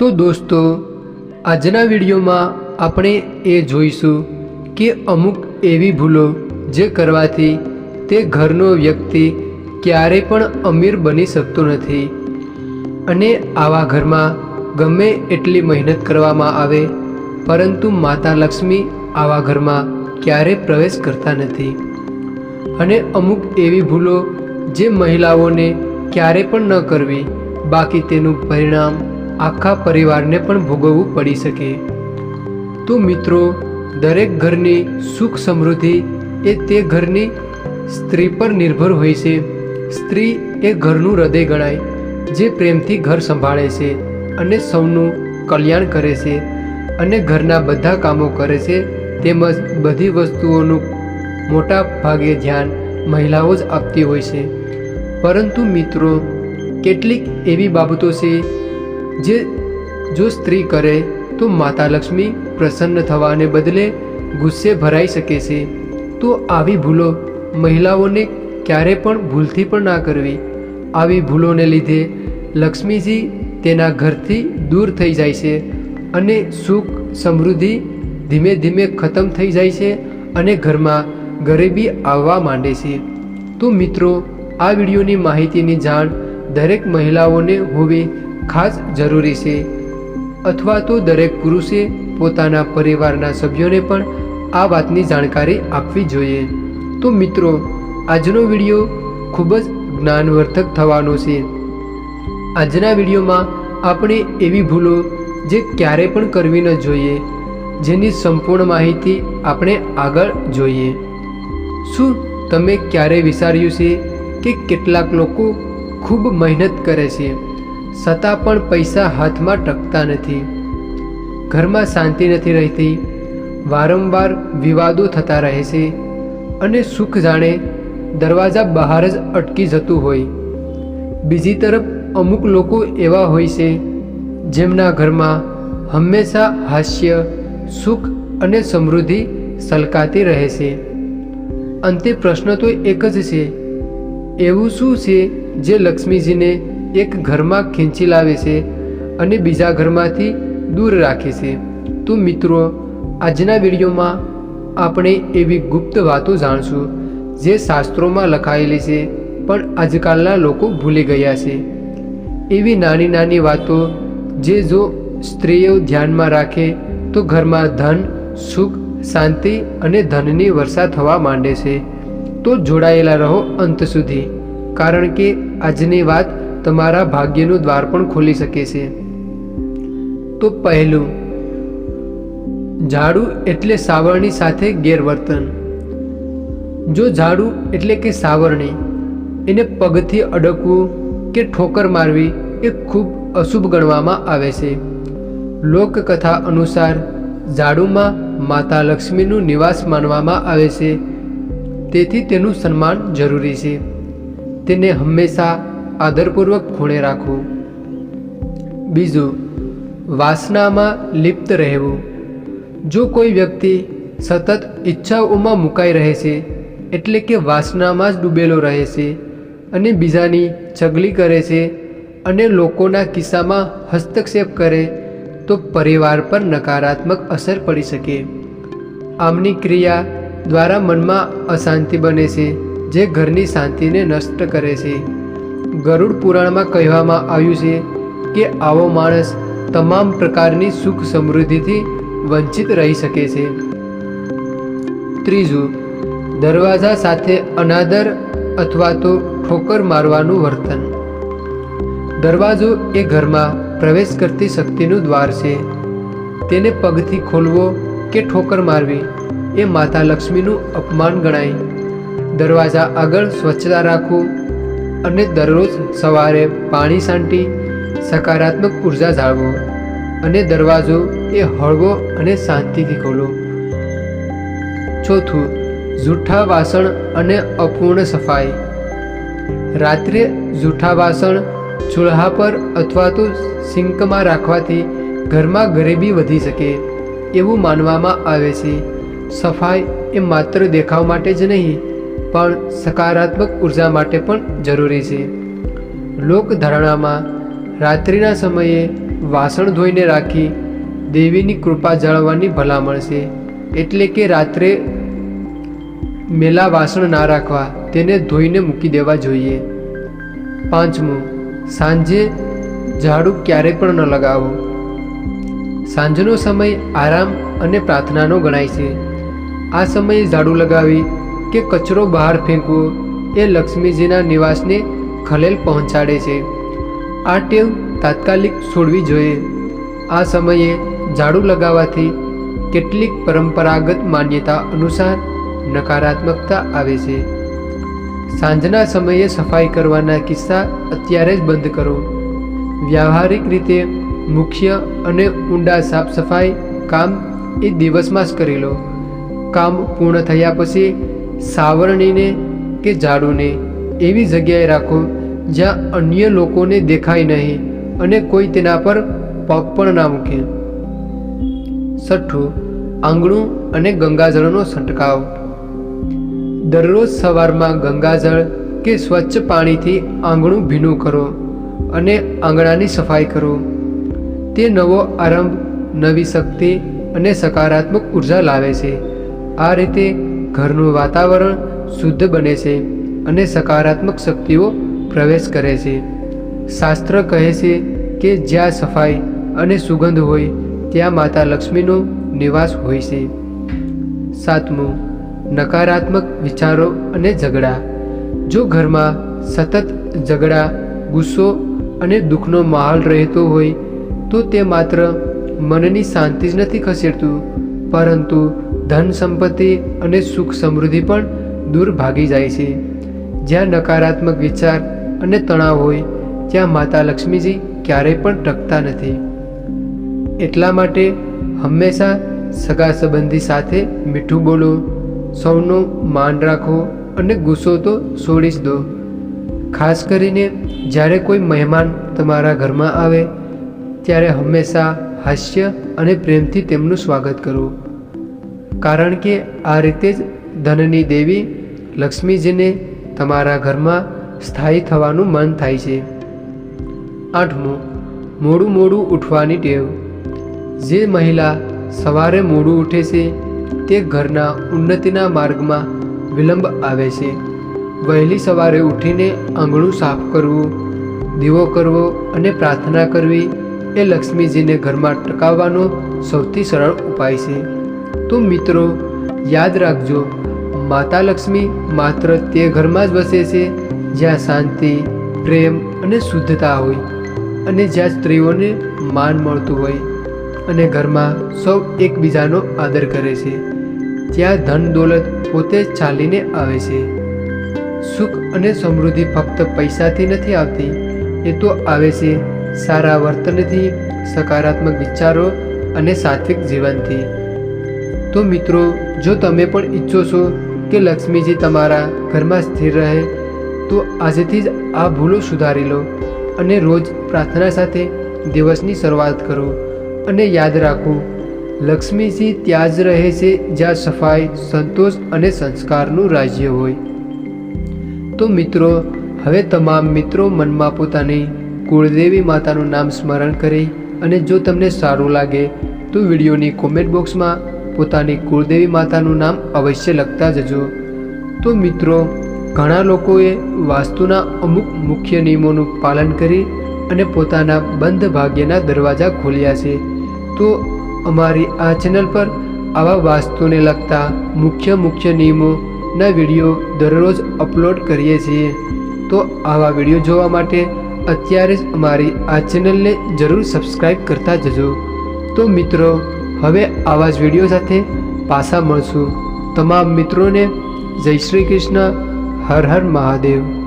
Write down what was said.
તો દોસ્તો, આજના વિડીયોમાં આપણે એ જોઈશું કે અમુક એવી ભૂલો જે કરવાથી તે ઘરનો વ્યક્તિ ક્યારે પણ અમીર બની શકતો નથી. અને આવા ઘરમાં ગમે એટલી મહેનત કરવામાં આવે, પરંતુ માતા લક્ષ્મી આવા ઘરમાં ક્યારે પ્રવેશ કરતા નથી. અને અમુક એવી ભૂલો જે મહિલાઓને ક્યારે પણ ન કરવી, બાકી તેનું પરિણામ આખા પરિવારને પણ ભોગવવું પડી શકે. તો મિત્રો, દરેક ઘરની સુખ સમૃદ્ધિ એ તે ઘરની સ્ત્રી પર નિર્ભર હોય છે. સ્ત્રી એ ઘરનું હૃદય ગણાય, જે પ્રેમથી ઘર સંભાળે છે અને સૌનું કલ્યાણ કરે છે અને ઘરના બધા કામો કરે છે. તેમજ બધી વસ્તુઓનું મોટા ભાગે ધ્યાન મહિલાઓ જ આપતી હોય છે. પરંતુ મિત્રો, કેટલીક એવી બાબતો છે જે જો સ્ત્રી કરે, તો માતા લક્ષ્મી પ્રસન્ન થવાને બદલે ગુસ્સે ભરાઈ શકે છે. તો આવી ભૂલો મહિલાઓને ક્યારે પણ ભૂલથી પણ ના કરવી. આવી ભૂલોને લીધે લક્ષ્મીજી તેના ઘરથી દૂર થઈ જાય છે અને સુખ સમૃદ્ધિ ધીમે ધીમે ખતમ થઈ જાય છે અને ઘરમાં ગરીબી આવવા માંડે છે. તો મિત્રો, આ વિડીયોની માહિતીની જાણ દરેક મહિલાઓને હોવી ખાસ જરૂરી છે અથવા તો દરેક પુરુષે પોતાના પરિવારના સભ્યોને પણ આ વાતની જાણકારી આપવી જોઈએ. તો મિત્રો, આજનો વીડિયો ખૂબ જ જ્ઞાનવર્ધક થવાનો છે. આજના વિડીયોમાં આપણે એવી ભૂલો જે ક્યારે પણ કરવી ન જોઈએ, જેની સંપૂર્ણ માહિતી આપણે આગળ જોઈએ. શું તમે ક્યારે વિચાર્યું છે કે કેટલાક લોકો ખૂબ મહેનત કરે છે? છતાં પણ પૈસા હાથમાં ટકતા નથી. ઘરમાં શાંતિ નથી રહેતી. વારંવાર વિવાદો થતા રહે છે અને સુખ જાણે દરવાજા બહાર જ અટકી જતું હોય. બીજી તરફ અમુક લોકો એવા હોય છે જેમના ઘરમાં હંમેશા હાસ્ય, સુખ અને સમૃદ્ધિ સલકાતી રહે છે. અંતે પ્રશ્ન તો એક જ છે, એવું શું છે જે લક્ષ્મીજીને એક ઘરમાં ખેંચી લાવે છે અને બીજા ઘરમાંથી દૂર રાખે છે. તો મિત્રો, આજના વિડીયોમાં આપણે એવી ગુપ્ત વાતો જાણશું જે શાસ્ત્રોમાં લખાયેલી છે, પણ આજકાલના લોકો ભૂલી ગયા છે. એવી નાની નાની વાતો જે જો સ્ત્રીઓ ધ્યાનમાં રાખે તો ઘરમાં ધન, સુખ, શાંતિ અને ધનની વર્ષા થવા માંડે છે. તો જોડાયેલા રહો અંત સુધી, કારણ કે આજની વાત તમારા ભાગ્યનું દ્વાર પણ ખોલી શકે છે. તો પહેલું, ઝાડુ એટલે સાવરણી સાથે ગેરવર્તન. જો ઝાડુ એટલે કે સાવરણી, એને પગથી અડકવું કે ઠોકર મારવી એ ખૂબ અશુભ ગણવામાં આવે છે. લોકકથા અનુસાર, ઝાડુમાં માતા લક્ષ્મીનું નિવાસ માનવામાં આવે છે. તેથી તેનું સન્માન જરૂરી છે. તેને હંમેશા આદરપૂર્વક ખૂણે રાખવું બીજું, વાસનામાં લિપ્ત રહેવું. જો કોઈ વ્યક્તિ સતત ઈચ્છાઓમાં મુકાઈ રહે છે, એટલે કે વાસનામાં જ ડૂબેલો રહે છે અને બીજાની ચગલી કરે છે અને લોકોના કિસ્સામાં હસ્તક્ષેપ કરે, તો પરિવાર પર નકારાત્મક અસર પડી શકે. આમની ક્રિયા દ્વારા મનમાં અશાંતિ બને છે, જે ઘરની શાંતિને નષ્ટ કરે છે. ગરુડ પુરાણમાં કહેવામાં આવ્યું છે કે આવો માણસ તમામ પ્રકારની સુખ સમૃદ્ધિથી વંચિત રહી શકે છે. ત્રીજું, દરવાજા સાથે અનાદર અથવા તો ઠોકર મારવાનું વર્તન. દરવાજો એ ઘરમાં પ્રવેશ કરતી શક્તિનું દ્વાર છે. તેને પગથી ખોલવો કે ઠોકર મારવી એ માતા લક્ષ્મીનું અપમાન ગણાય. દરવાજા આગળ સ્વચ્છતા રાખવું અને દરરોજ સવારે પાણી છાંટી સકારાત્મક ઊર્જા જાળવો અને દરવાજો એ હળવો અને શાંતિથી ખોલો. ચોથું, જૂઠા વાસણ અને અપૂર્ણ સફાઈ. રાત્રે જૂઠા વાસણ ચૂલ્હા પર અથવા તો સિંકમાં રાખવાથી ઘરમાં ગરીબી વધી શકે એવું માનવામાં આવે છે. સફાઈ એ માત્ર દેખાવ માટે જ નહીં પણ સકારાત્મક ઊર્જા માટે પણ જરૂરી છે. લોકધારણામાં રાત્રિના સમયે વાસણ ધોઈને રાખી દેવીની કૃપા જાળવવાની ભલામણ છે. એટલે કે રાત્રે મેલા વાસણ ના રાખવા તેને ધોઈને મૂકી દેવા જોઈએ. પાંચમું, સાંજે ઝાડુ ક્યારે પણ ન લગાવો. સાંજનો સમય આરામ અને પ્રાર્થનાનો ગણાય છે. આ સમયે ઝાડુ લગાવી કે કચરો બહાર ફેંકવો એ લક્ષ્મીજીના નિવાસને ખલેલ પહોંચાડે છે. આ ટેવ તાત્કાલિક છોડવી જોઈએ. આ સમયે ઝાડુ લગાવવાથી કેટલીક પરંપરાગત માન્યતા અનુસાર નકારાત્મકતા આવે છે. સાંજના સમયે સફાઈ કરવાના કિસ્સા અત્યારે જ બંધ કરો. વ્યવહારિક રીતે મુખ્ય અને ઊંડા સાફ સફાઈ કામ એ દિવસમાં જ કરી લો. કામ પૂર્ણ થયા પછી સાવરણીને કે ઝાડુને એવી જગ્યાએ રાખો જ્યાં અન્ય લોકોને દેખાય નહીં અને કોઈ તેના પર પગ પણ ના મૂકે. છઠ્ઠું, આંગણું અને ગંગાજળનો છંટકાવ. દરરોજ સવારમાં ગંગાજળ કે સ્વચ્છ પાણીથી આંગણું ભીનું કરો અને આંગણાની સફાઈ કરો. તે નવો આરંભ નવી શક્તિ અને સકારાત્મક ઊર્જા લાવે છે. આ રીતે ઘરનું વાતાવરણ શુદ્ધ બને છે અને સકારાત્મક શક્તિઓ પ્રવેશ કરે છે. શાસ્ત્ર કહે છે કે જ્યાં સફાઈ અને સુગંધ હોય, ત્યાં માતા લક્ષ્મીનો નિવાસ હોય છે. સાતમું, નકારાત્મક વિચારો અને ઝઘડા. જો ઘરમાં સતત ઝઘડા, ગુસ્સો અને દુઃખનો માહોલ રહેતો હોય, તો તે માત્ર મનની શાંતિ જ નથી ખસેડતું પરંતુ ધન સંપત્તિ અને સુખ સમૃદ્ધિ પણ દૂર ભાગી જાય છે. જ્યાં નકારાત્મક વિચાર અને તણાવ હોય, ત્યાં માતા લક્ષ્મીજી ક્યારેય પણ ટકતા નથી. એટલા માટે હંમેશા સગા સંબંધી સાથે મીઠું બોલો, સૌનું માન રાખો અને ગુસ્સો તો છોડી જ દો. ખાસ કરીને જ્યારે કોઈ મહેમાન તમારા ઘરમાં આવે, ત્યારે હંમેશા હાસ્ય અને પ્રેમથી તેમનું સ્વાગત કરવું કારણ કે આ રીતે જ ધનની દેવી લક્ષ્મીજીને તમારા ઘરમાં સ્થાયી થવાનું મન થાય છે. આઠમું, મોડું મોડું ઉઠવાની ટેવ. જે મહિલા સવારે મોડું ઉઠે છે, તે ઘરના ઉન્નતિના માર્ગમાં વિલંબ આવે છે. વહેલી સવારે ઉઠીને આંગણું સાફ કરવું, દીવો કરવો અને પ્રાર્થના કરવી એ લક્ષ્મીજીને ઘરમાં ટકાવવાનો સૌથી સરળ ઉપાય છે. તો મિત્રો, યાદ રાખજો, માતા લક્ષ્મી માત્ર તે ઘરમાં જ વસે છે, જ્યાં શાંતિ, પ્રેમ અને શુદ્ધતા હોય અને જ્યાં સ્ત્રીઓને માન મળતું હોય અને ઘરમાં સૌ એકબીજાનો આદર કરે છે. ત્યાં ધન દોલત પોતે ચાલીને આવે છે. સુખ અને સમૃદ્ધિ ફક્ત પૈસાથી નથી આવતી, એ તો આવે છે. સારા વર્તનથી, સકારાત્મક વિચારો અને સાત્વિક જીવનથી. તો મિત્રો, જો તમે પણ ઈચ્છો છો કે લક્ષ્મીજી તમારા ઘરમાં સ્થિર રહે, તો આજેથી જ આ ભૂલો સુધારી લો અને રોજ પ્રાર્થના સાથે દિવસની શરૂઆત કરો. અને યાદ રાખો, લક્ષ્મીજી ત્યાં જ રહે છે જ્યાં સફાઈ, સંતોષ અને સંસ્કારનું રાજ્ય હોય. તો મિત્રો, હવે તમામ મિત્રો મનમાં પોતાની કુળદેવી માતાનું નામ સ્મરણ કરી અને જો તમને સારું લાગે, તો વિડીયોની કોમેન્ટ બોક્સમાં પોતાની કુળદેવી માતાનું નામ અવશ્ય લખતા જજો. તો મિત્રો, ઘણા લોકોએ વાસ્તુના અમુક મુખ્ય નિયમોનું પાલન કરી અને પોતાના બંધ ભાગ્યના દરવાજા ખોલ્યા છે. તો અમારી આ ચેનલ પર આવા વાસ્તુને લગતા મુખ્ય મુખ્ય નિયમોના વીડિયો દરરોજ અપલોડ કરીએ છીએ. તો આવા વીડિયો જોવા માટે અત્યારે જ અમારી આ ચેનલને જરૂર સબસ્ક્રાઈબ કરતા જજો. તો મિત્રો, હવે આવા જ વીડિયો સાથે પાછા મળશું. તમામ મિત્રોને જય શ્રી કૃષ્ણ, હર હર મહાદેવ.